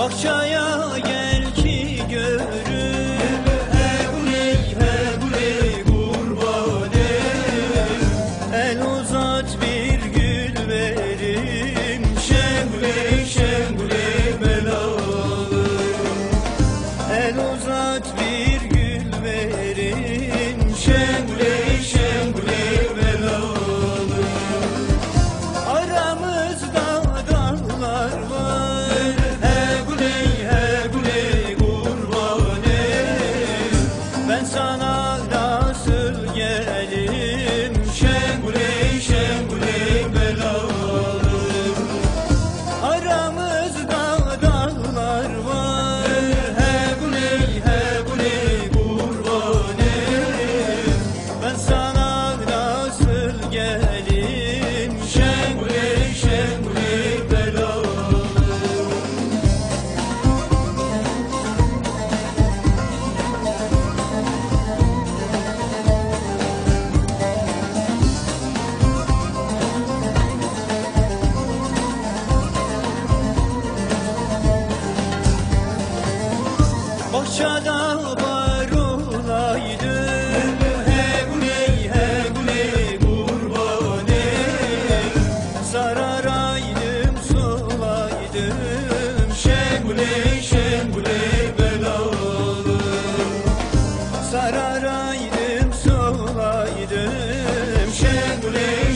Bakçaya gel. başa dalbar olaydı Hevney hevney kurban Zararaydım solaydım Şenguley belalı Zararaydım solaydım Şenguley